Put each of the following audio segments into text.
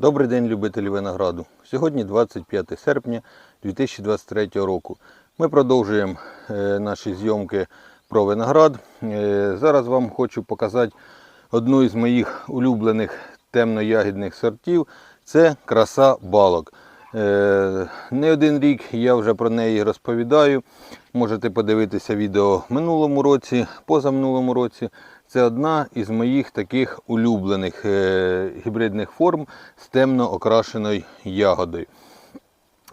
Добрий день, любителі винограду. Сьогодні 25 серпня 2023 року. Ми продовжуємо е, наші зйомки про виноград. Е, зараз вам хочу показати одну із моїх улюблених темно-ягідних сортів. Це краса балок. Е, Не один рік я вже про неї розповідаю. Можете подивитися відео в минулому році, позаминулому році. Це одна із моїх таких улюблених е, гібридних форм з темно окрашеною ягодою.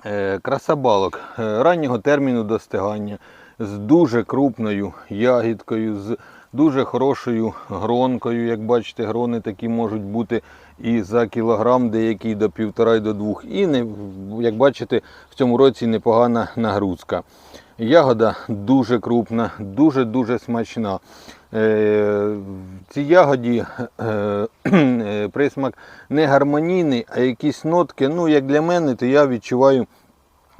Е, Краса балок е, раннього терміну достигання з дуже крупною ягідкою, з дуже хорошою гронкою. Як бачите, грони такі можуть бути і за кілограм, деякі до півтора і до двох. І як бачите, в цьому році непогана нагрузка. Ягода дуже крупна, дуже-дуже смачна. Е, цій ягоді е, е, присмак не гармонійний, а якісь нотки. Ну, як для мене, то я відчуваю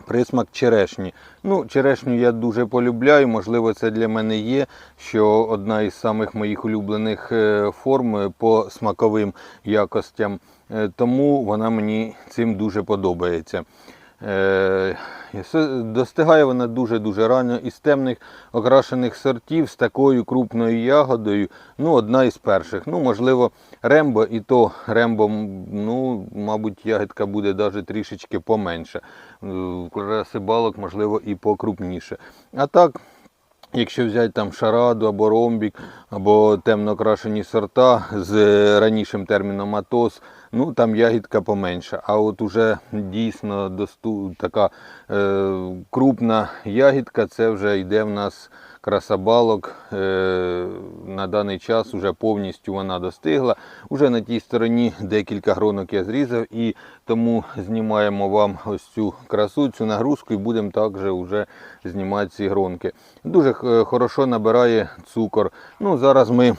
присмак черешні. Ну, черешню я дуже полюбляю, можливо, це для мене є, що одна із самих моїх улюблених форм по смаковим якостям. Тому вона мені цим дуже подобається. Е, Достигає вона дуже-дуже рано із темних окрашених сортів з такою крупною ягодою. Ну, одна із перших. Ну, можливо, рембо і то рембо, ну, мабуть, ягідка буде навіть трішечки поменше. Е, Краси балок, можливо, і покрупніше. А так, Якщо взяти там шараду або ромбік, або темно окрашені сорта з ранішим терміном атос, ну там ягідка поменша. А от уже дійсно досту, така е, крупна ягідка, це вже йде в нас красабалок. Е, на даний час вже повністю вона достигла. Уже на тій стороні декілька гронок я зрізав і тому знімаємо вам ось цю красу, цю нагрузку і будемо також вже знімати ці гронки. Дуже е, хорошо набирає цукор. Ну, зараз ми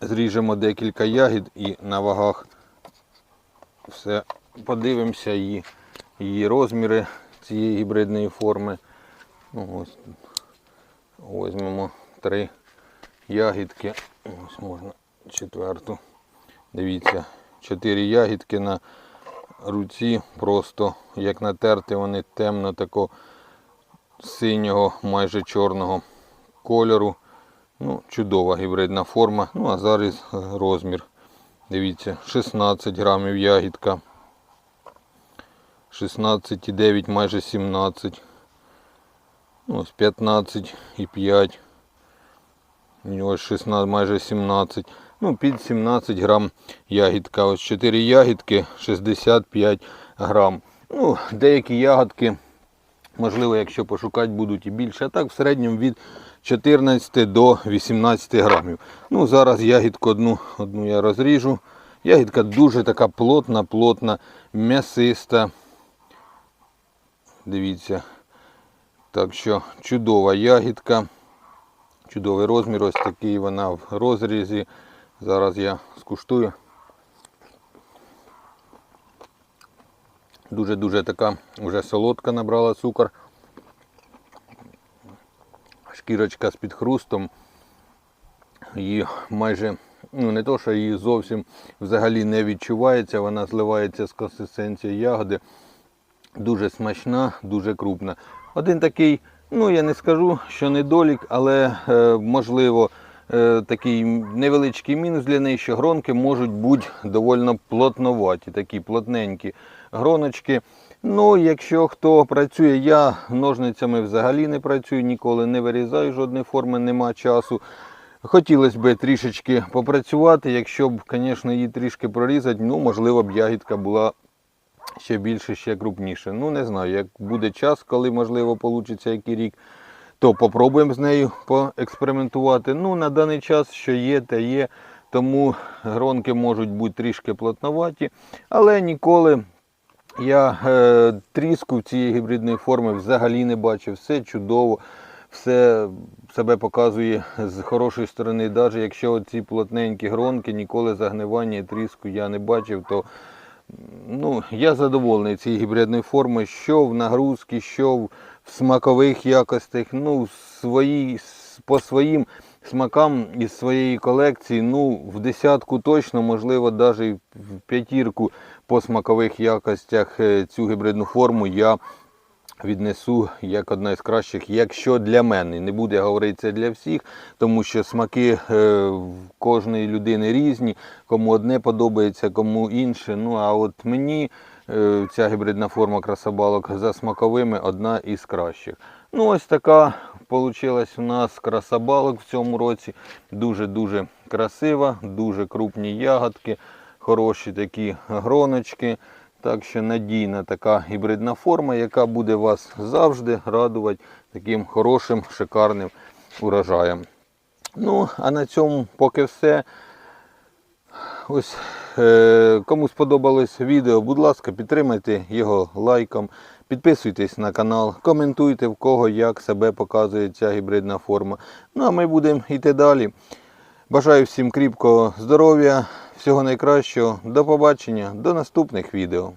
зріжемо декілька ягід і на вагах все подивимося її, її розміри цієї гібридної форми. Ну, ось, візьмемо три ягідки. Ось можна четверту. Дивіться, чотири ягідки на руці, просто як натерти, вони темно тако синього, майже чорного кольору. Ну, чудова гібридна форма. Ну, а зараз е, розмір. Дивіться, 16 грамів ягідка. 16,9, майже 17. Ну, Ось 15 і 5. І ось 16, майже 17. Ну, під 17 грам ягідка. Ось 4 ягідки 65 грам. Ну, деякі ягодки, можливо, якщо пошукати, будуть і більше. А так в середньому від 14 до 18 грамів. Ну, зараз ягідку одну, одну я розріжу. Ягідка дуже така плотна, плотна, м'ясиста. Дивіться. Так що чудова ягідка. Чудовий розмір, ось такий вона в розрізі. Зараз я скуштую. Дуже-дуже така вже солодка набрала цукор. Шкірочка з під хрустом. Її майже, ну не то, що її зовсім взагалі не відчувається, вона зливається з консистенцією ягоди. Дуже смачна, дуже крупна. Один такий, ну я не скажу, що недолік, але е, можливо е, такий невеличкий мінус для неї, що гронки можуть бути доволі плотноваті, такі плотненькі гроночки. Ну, якщо хто працює, я ножницями взагалі не працюю, ніколи не вирізаю жодної форми, нема часу. Хотілося б трішечки попрацювати, якщо б, звісно, її трішки прорізати, ну, можливо б ягідка була ще більше, ще крупніше. Ну, не знаю, як буде час, коли, можливо, вийде який рік, то попробуємо з нею поекспериментувати. Ну, на даний час, що є, те є. Тому гронки можуть бути трішки плотноваті, але ніколи я е, тріску цієї гібридної форми взагалі не бачив. Все чудово, все себе показує з хорошої сторони. Навіть якщо ці плотненькі гронки, ніколи загнивання і тріску я не бачив, то ну, я задоволений цією гібридною формою, що в нагрузці, що в смакових якостях. Ну, свої, по своїм смакам із своєї колекції, ну, в десятку точно, можливо, навіть в п'ятірку по смакових якостях е, цю гібридну форму я віднесу як одна із кращих, якщо для мене. Не буде говорити це для всіх, тому що смаки е, в кожної людини різні, кому одне подобається, кому інше. Ну а от мені е, ця гібридна форма красобалок за смаковими одна із кращих. Ну ось така Получилась у нас красобалок в цьому році. Дуже-дуже красива, дуже крупні ягодки, хороші такі гроночки. Так що надійна така гібридна форма, яка буде вас завжди радувати таким хорошим, шикарним урожаєм. Ну, а на цьому поки все. Ось е, кому сподобалось відео, будь ласка, підтримайте його лайком, підписуйтесь на канал, коментуйте в кого як себе показує ця гібридна форма. Ну а ми будемо йти далі. Бажаю всім кріпкого здоров'я, всього найкращого, до побачення, до наступних відео.